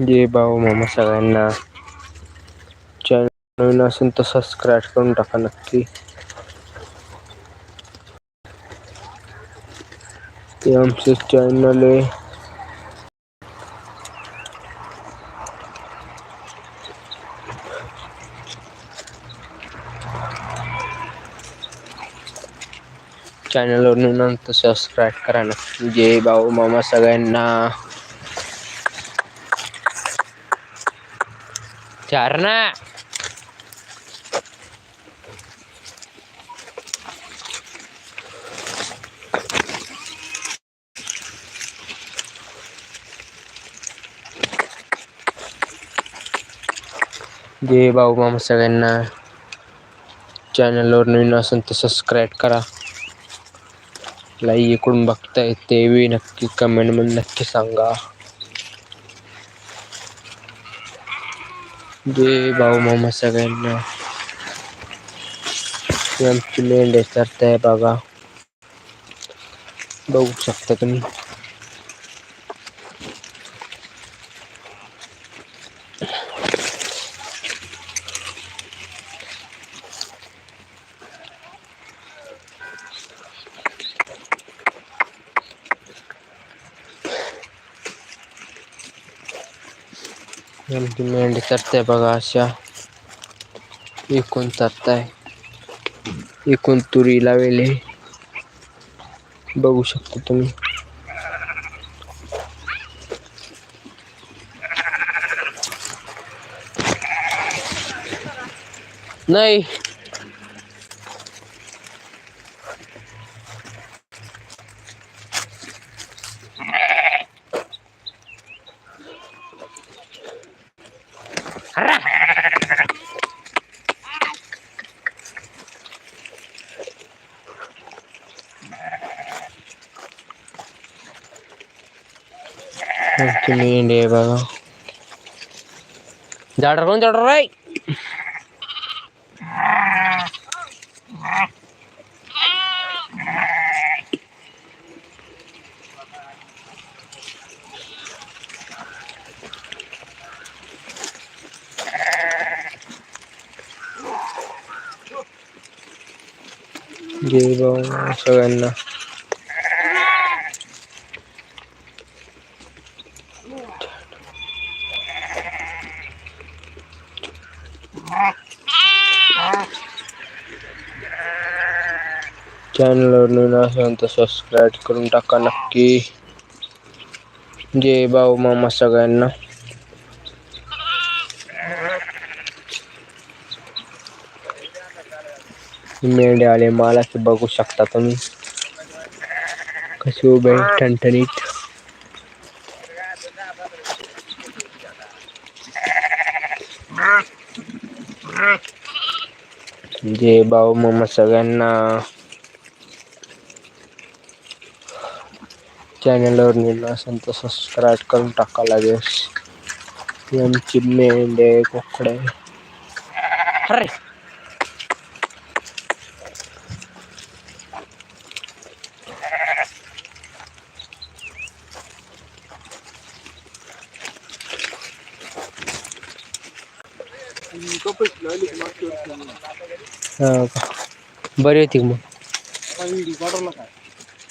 hindi ba mama mamasakin na channel na subscribe sa scratch kung takanaki yung channel eh channel na subscribe karena hindi ba ako mamasakin na झरना जे भाऊ सगळ्यांना चॅनलवर नवीन असेल तर subscribe करा like इकडून बघताय ते बी नक्की कमेंटमध्ये नक्की सांगा भाऊ मामा सगळ्यांना आमची बघा बघू शकता तुम्ही हम डिमांड करते हैं बघाशा एकूण तात्ता तुरी शकता तुम्ही नाही तुम्ही मेंढी आहे बघा जाडर कोण जाडर आहे सगळ्यांना channel ini nanti subscribe kurun takkan lagi jadi bau mama segan email dia le malah bagus sakta temi kasih ubeng tantenit jadi bau mama segan Channel orangnya sen, to subscribe kan tak kalah guys. Yang cumi ini kok kere?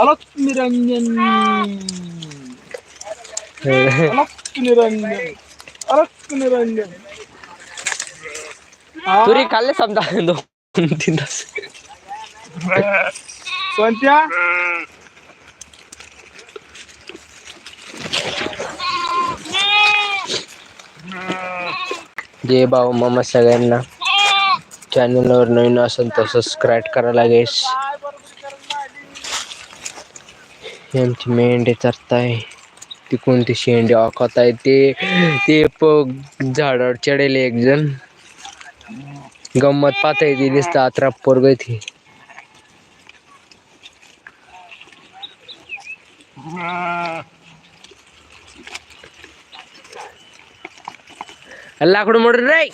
അളക്കുനിരഞ്ഞൻ അളക്കുനിരഞ്ഞൻ അളക്കുനിരഞ്ഞൻ तुरी खाल्ले समजा दोन तीन जे भाऊ mamma सगळ्यांना चॅनलवर नवीन असेल तर सबस्क्राईब करा लागेल यांची मेंढे चरताय ती कोणती शेंडे आखत आहे ते ते झाडावर चढेल एक जण गंमत पाहता येते दिसत आत्रा पोरग ती लाकूड मोडून राय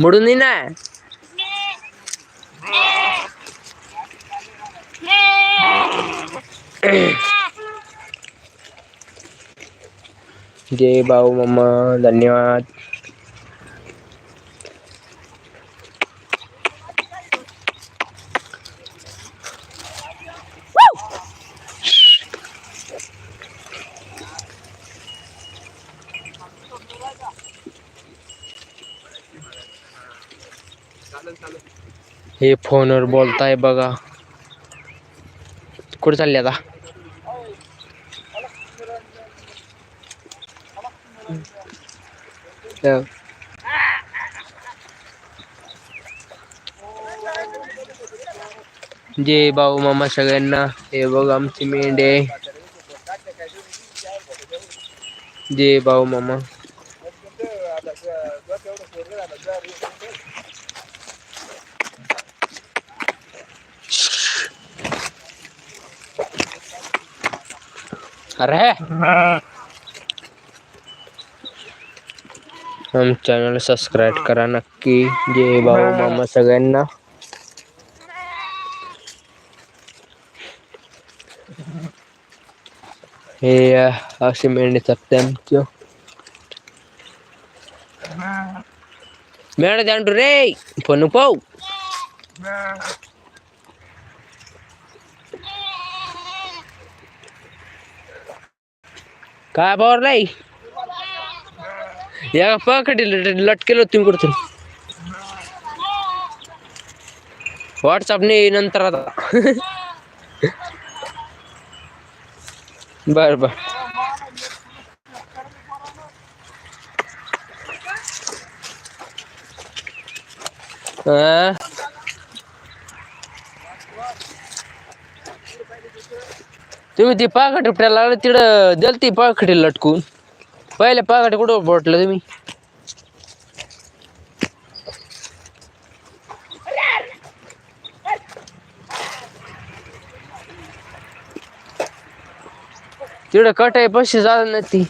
मोडून ना जय भाऊ मम्मा धन्यवाद हे फोनवर बोलताय बघा कुठं चालले आता जे भाऊ मामा सगळ्यांना हे बघ आमची मेंढे जे भाऊ मामा Arahe eh. channel subscribe ki काय बावर नाही या पकडी लटकेलो तुम्ही कुठून व्हॉट्सअपने नंतर आता बर बर हा तुम्ही ती पाकाट उपटायला तिकडं दिल ती पाकटी लटकून पहिले पाकट कुठं उपटलं तुम्ही तिकडं कटाई पैसे झालं नाही ती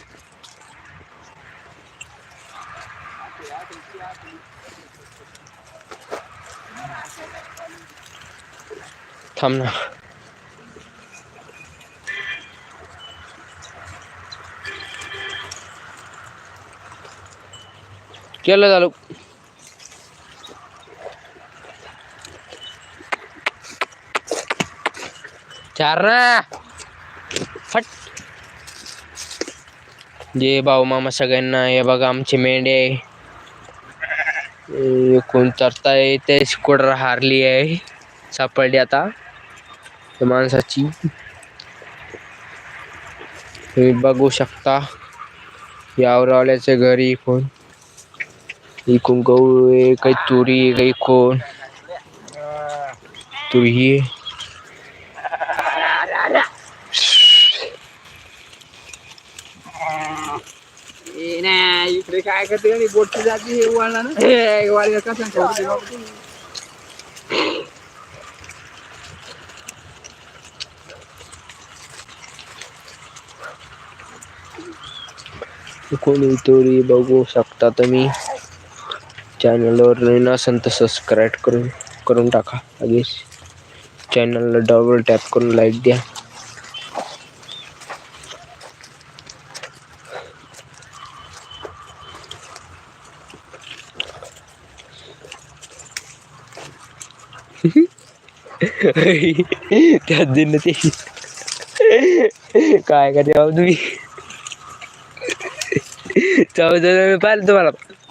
थांब ना केलं चालू चार फट ये बाबू मामा सगळ्यांना हे बघा आमचे मेंढे कोण चरताय ते स्कूटर हारली आहे सापडली आता माणसाची तुम्ही बगू शकता यावरावल्याच्या घरी फोन इकून गहू आहे काही तुरी काही कोण तुरी इकडे काय करते कोणी तोरी बघू शकता तुम्ही चैनल और नहीं ना असेल तो सब्सक्राइब करून करूँ टाका लगेच चॅनलला डबल टैप करून लाइक दिया क्या दिन ते काय करते बाबा तुम्ही चौदा पाहिलं तुम्हाला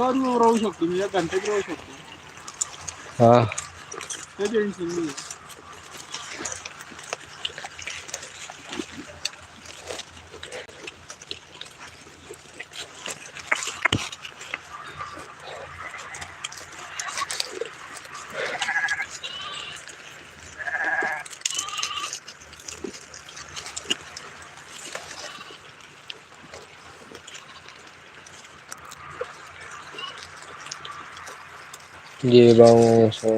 तर राहू शकतो मी या घंट्यात राहू शकतो हा काही टेन्शन नाही Llevamos a...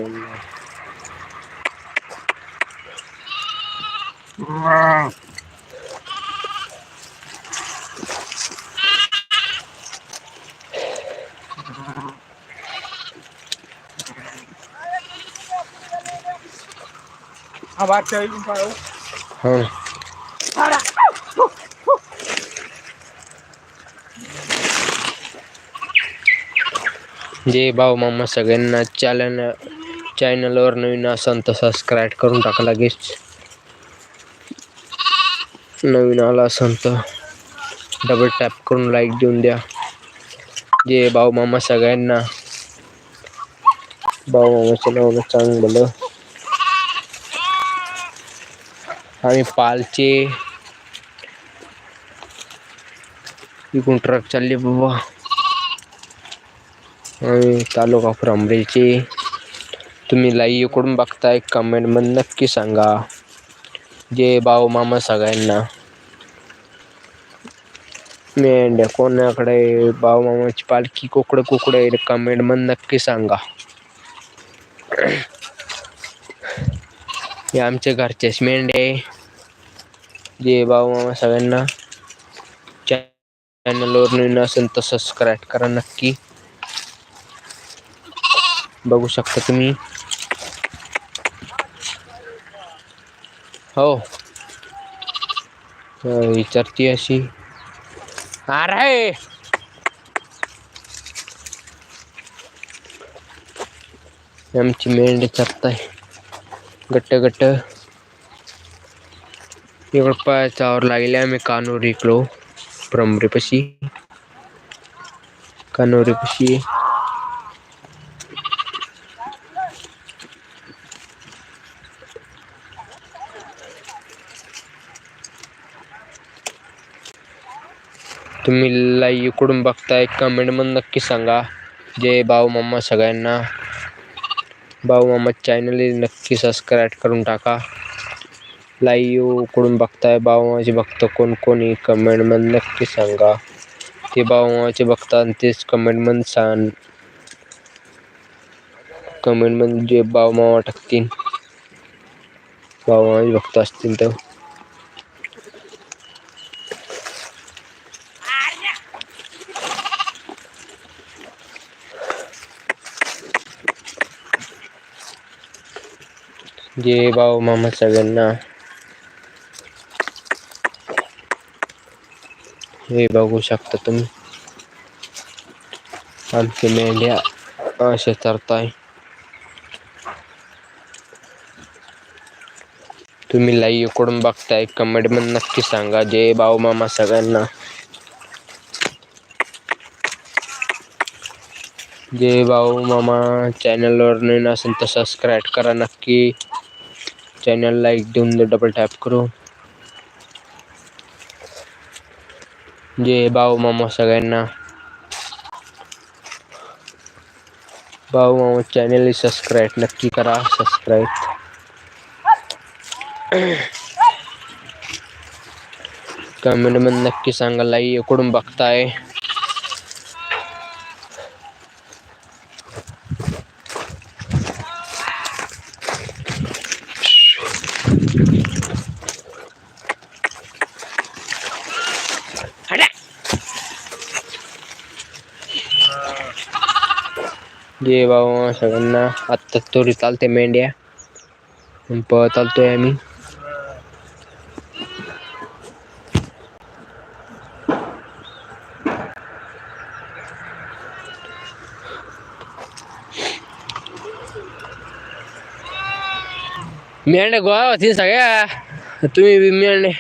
Ah, bate aí, não parou? Ah. जे भाऊ मामा सगळ्यांना चॅनल चॅनलवर नवीन असाल तर सबस्क्राईब करून टाका लागेल नवीन आला असाल तर डबल टॅप करून लाईक देऊन द्या जे भाऊ मामा सगळ्यांना भाऊ मामाचं नाव चांगलं आणि पालचे इकून ट्रक चालले बाबा तालुका आणि तुम्हें लाइव तुम्ही बगता इकडून कमेंट मन नक्की संगा जे भाव मामा सगळ्यांना को भाव मामा मामाची पालखी कोकडे कोकडे कमेंट मन नक्की संगा ये आम घर के मेढे जे भाव मामा सगळ्यांना चॅनलवर नवीन असेल तर सबस्क्राईब करा नक्की बघू शकता तुम्ही हो विचारती अशी अरे आमची मेंढ चपताय गट्ट गट्ट इकडं चावर लागले आम्ही कानोरी इकलो प्रमरीपशी कानोरीपशी तुम्ही लाईव्ह इकडून बघताय मध्ये नक्की सांगा जे भाऊ मम्मा सगळ्यांना भाऊ मम्मा चॅनल नक्की सबस्क्राईब करून टाका लाईव्ह इकडून बघताय भाऊमाचे भक्त कोण कोणी मध्ये नक्की सांगा ते भाऊ बघता आणि तेच मध्ये सांग कमेंट कमेंटमध्ये जे मामा टाकतील भाऊमाचे भक्त असतील तर ये बाओ मामा सगन्ना हे बघू शकता तुम्ही ऐसे मेंढ्या है तुम्हें लाइव लाईव्ह कडून है कमेंट में नक्की सांगा जय बाऊ मामा सगळ्यांना जय भाऊ मामा चॅनलवर नवीन असेल तर सब्सक्राइब करा नक्की चैनल लाइक डून डबल टैप करो जे भाऊ मामा सगळ्यांना भाऊ मामा ही सब्सक्राइब नक्की करा सब्सक्राइब कमेंट में नक्की सांगा लाई कुठून है जे बाबा सगळ्यांना आत्ता थोडी चालते मेंढ्या चालतोय आम्ही मेंढ्या गोळा होती सगळ्या तुम्ही बी मेंढे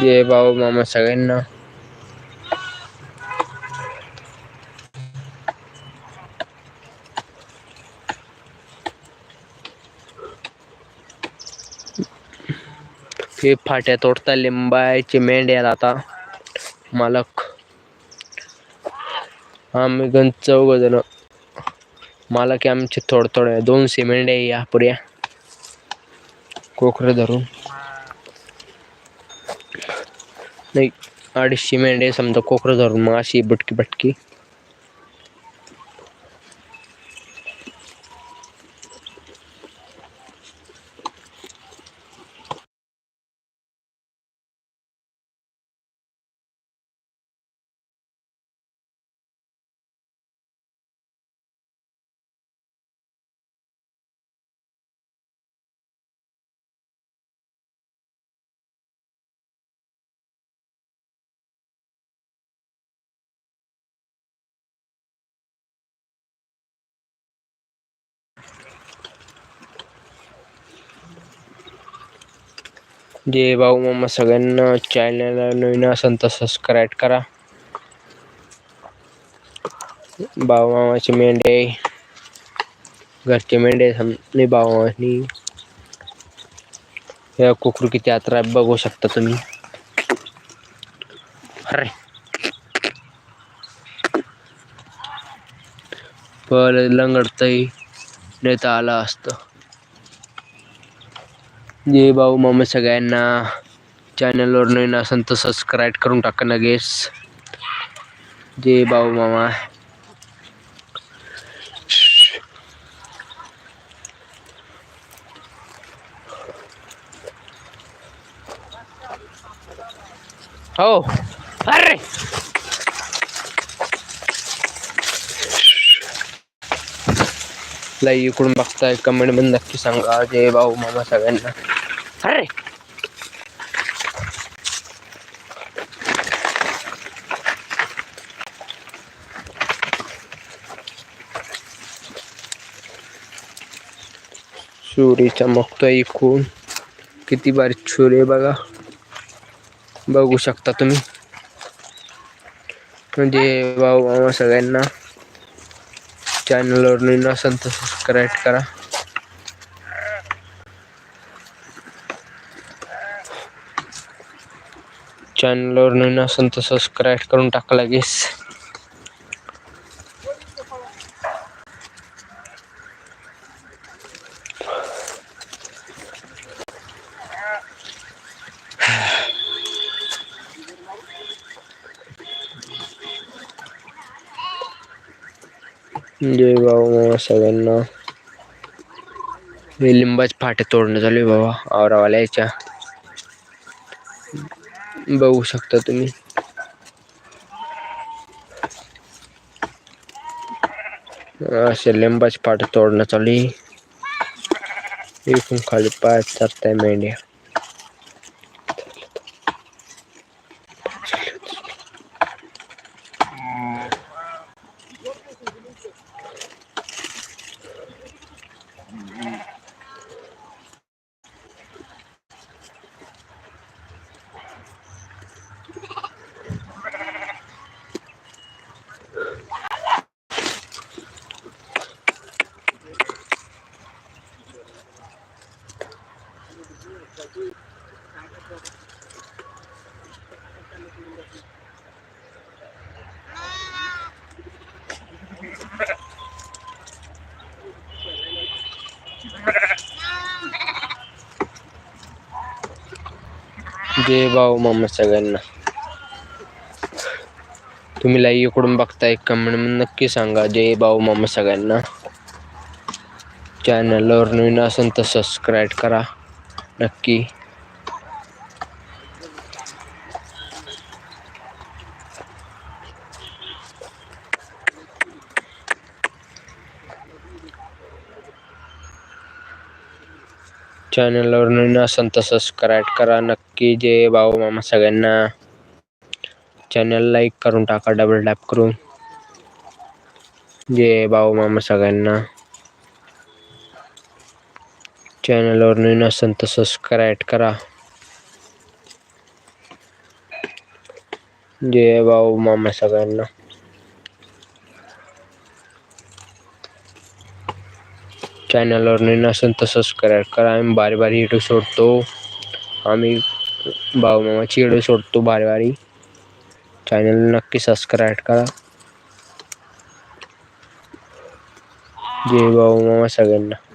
दे भाऊ मामा सगळ्यांना हे फाट्या तोडता लिंबायचे मेंढ्या आता मालक आम्ही गण चौघ जण मालक आमचे थोडं थोडं सिमेंट आहे या पुऱ्या कोकरे धरून नाही अडीचशे मेंढ्या समजा कोकरं धरून मग अशी बटकी बटकी जे भाऊ मम्मा सग चैनल नवीन असेल तो सब्सक्राइब करा भाऊ मेढे घर के मेढे समजे भाऊ मामानी कुकर की यात्रा बगू शकता तुम्हें अरे पहले पहिले लंगडतही नेता आला असतं जे भाऊ मग सगळ्यांना चॅनलवर नवीन असेल तर तो सबस्क्राईब करून टाका लगेच जे भाऊ मामा हो अरे लाईव्ह इकडून है कमेंट मध्ये नक्की संगा जे भाऊ मामा सगळ्यांना अरे सूर्य चमकतोय इकून किती बारीक सूर्य आहे बघा बघू शकता तुम्ही म्हणजे भाऊ मामा सगळ्यांना चॅनलवर नवीन असेल तर सबस्क्राईब करा चॅनलवर नवीन असेल तर सबस्क्राईब करून टाका लागेस बाबा लिंबाच फाटे तोड़ने चलो बाबा आवरावाला याच्या बघू शकता लिंबाच फाटे तोड़ना चलो आहे खाली पाय चरताय मेंढ्या जे भाऊ मामा सगळ्यांना तुम्ही लाई इकडून बघताय कमेंट नक्की सांगा जय भाऊ मामा सगळ्यांना चॅनलवर नवीन असेल तर सबस्क्राईब करा नक्की चैनल नवीन असाल तर करा नक्की जे भाऊ मामा सग चैनल लाइक करून टाका डबल टैप करून जे भाऊ मामा सग चैनल नवीन असाल तर सबस्क्राईब करा जे भाऊ मामा सगळ्यांना चॅनलवर नवीन असेल तर सबस्क्राईब करा आम्ही बारी बारी व्हिडिओ सोडतो आम्ही भाऊ मामाची व्हिडिओ सोडतो बारी बारी चॅनल नक्की सबस्क्राईब करा जय भाऊ मामा सगळ्यांना